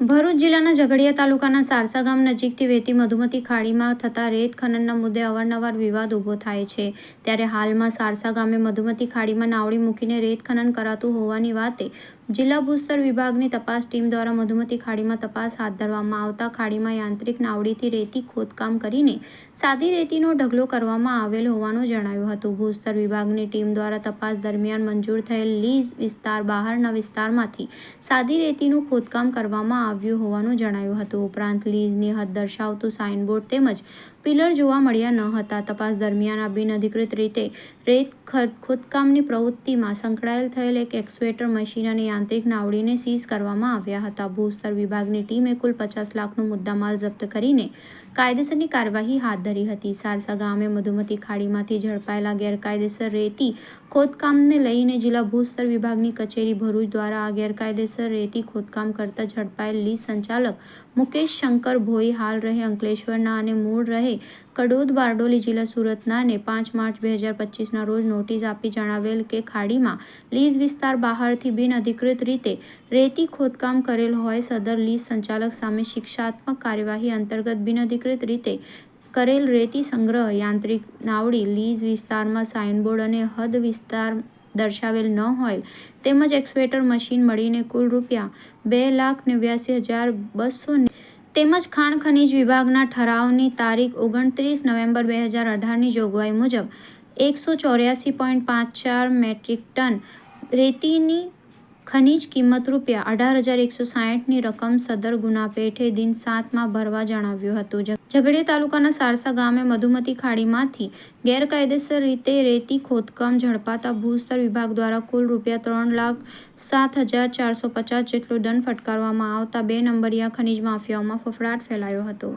ભરૂચ જિલ્લાના ઝઘડિયા તાલુકાના સારસા ગામ નજીકથી વહેતી મધુમતી ખાડીમાં થતા રેત ખનનના મુદ્દે અવારનવાર વિવાદ ઊભો થાય છે. ત્યારે હાલમાં સારસા ગામે મધુમતી ખાડીમાં નાવડી મૂકીને રેત ખનન કરાતું હોવાની વાતે જિલ્લા ભૂસ્તર વિભાગની તપાસ ટીમ દ્વારા મધુમતી ખાડીમાં તપાસ હાથ ધરવામાં આવતા ખાડીમાં યાંત્રિક નાવડીથી રેતી ખોદકામ કરીને સાદી રેતીનો ઢગલો કરવામાં આવેલ હોવાનું જણાવ્યું હતું. ભૂસ્તર વિભાગની ટીમ દ્વારા તપાસ દરમિયાન મંજૂર થયેલ લીઝ વિસ્તાર બહારના વિસ્તારમાંથી સાદી રેતીનું ખોદકામ કરવામાં આવ્યું હોવાનું જણાવ્યું હતું. ઉપરાંત લીઝની હદ દર્શાવતું સાઇનબોર્ડ તેમજ પિલર જોવા મળ્યા ન હતા. તપાસ દરમિયાન આ બિનઅધિકૃત રીતે રેત ખદ ખોદકામની પ્રવૃત્તિમાં સંકળાયેલ થયેલ એક એક્સ્યુએટર મશીન અને યાંત્રિક નાવડીને સીઝ કરવામાં આવ્યા હતા. ભૂસ્તર વિભાગની ટીમે કુલ પચાસ લાખનો મુદ્દામાલ જપ્ત કરીને કાયદેસરની કાર્યવાહી હાથ ધરી હતી. સારસા ગામે મધુમતી ખાડીમાંથી ઝડપાયેલા ગેરકાયદેસર રેતી ખોદકામને લઈને જિલ્લા ભૂસ્તર વિભાગની કચેરી ભરૂચ દ્વારા આ ગેરકાયદેસર રેતી ખોદકામ કરતા ઝડપાયેલ લીઝ સંચાલક મુકેશ શંકર ભોઈ હાલ રહે અંકલેશ્વરના અને મૂળ રહે કડોદ બારડોલી જિલ્લા સુરતના ને પાંચ માર્ચ બે હજાર પચીસના રોજ નોટિસ આપી જણાવેલ કે ખાડીમાં લીઝ વિસ્તાર બહારથી બિનઅધિકૃત રીતે રેતી ખોદકામ કરેલ હોય સદર લીઝ સંચાલક સામે શિક્ષાત્મક કાર્યવાહી અંતર્ગત બિનઅધિકૃત રીતે કરેલ રેતી સંગ્રહ યાંત્રિક નાવડી લીઝ વિસ્તારમાં સાઇનબોર્ડ અને હદ વિસ્તાર દર્શાવેલ ન હોય તેમજ એક્સવેટર મશીન મળીને કુલ રૂપિયા બે લાખ નેવ્યાસી હજાર બસો તેમજ ખાણ ખનીજ વિભાગના ઠરાવની તારીખ ઓગણત્રીસ નવેમ્બર બે હજાર અઢારની જોગવાઈ મુજબ એકસો ચોર્યાસી પોઈન્ટ પાંચ ચાર મેટ્રિક ટન રેતીની ખનીજ કિંમત રૂપિયા અઢાર હજાર એકસો સાહીઠની રકમ સદર ગુના પેઠે દિન સાતમાં ભરવા જણાવ્યું હતું. ઝઘડિયા તાલુકાના સારસા ગામે મધુમતી ખાડીમાંથી ગેરકાયદેસર રીતે રેતી ખોદકામ ઝડપાતા ભૂસ્તર વિભાગ દ્વારા કુલ રૂપિયા ત્રણ લાખ સાત હજાર ચારસો પચાસ જેટલો દંડ ફટકારવામાં આવતા બે નંબરિયા ખનીજ માફિયાઓમાં ફફડાટ ફેલાયો હતો.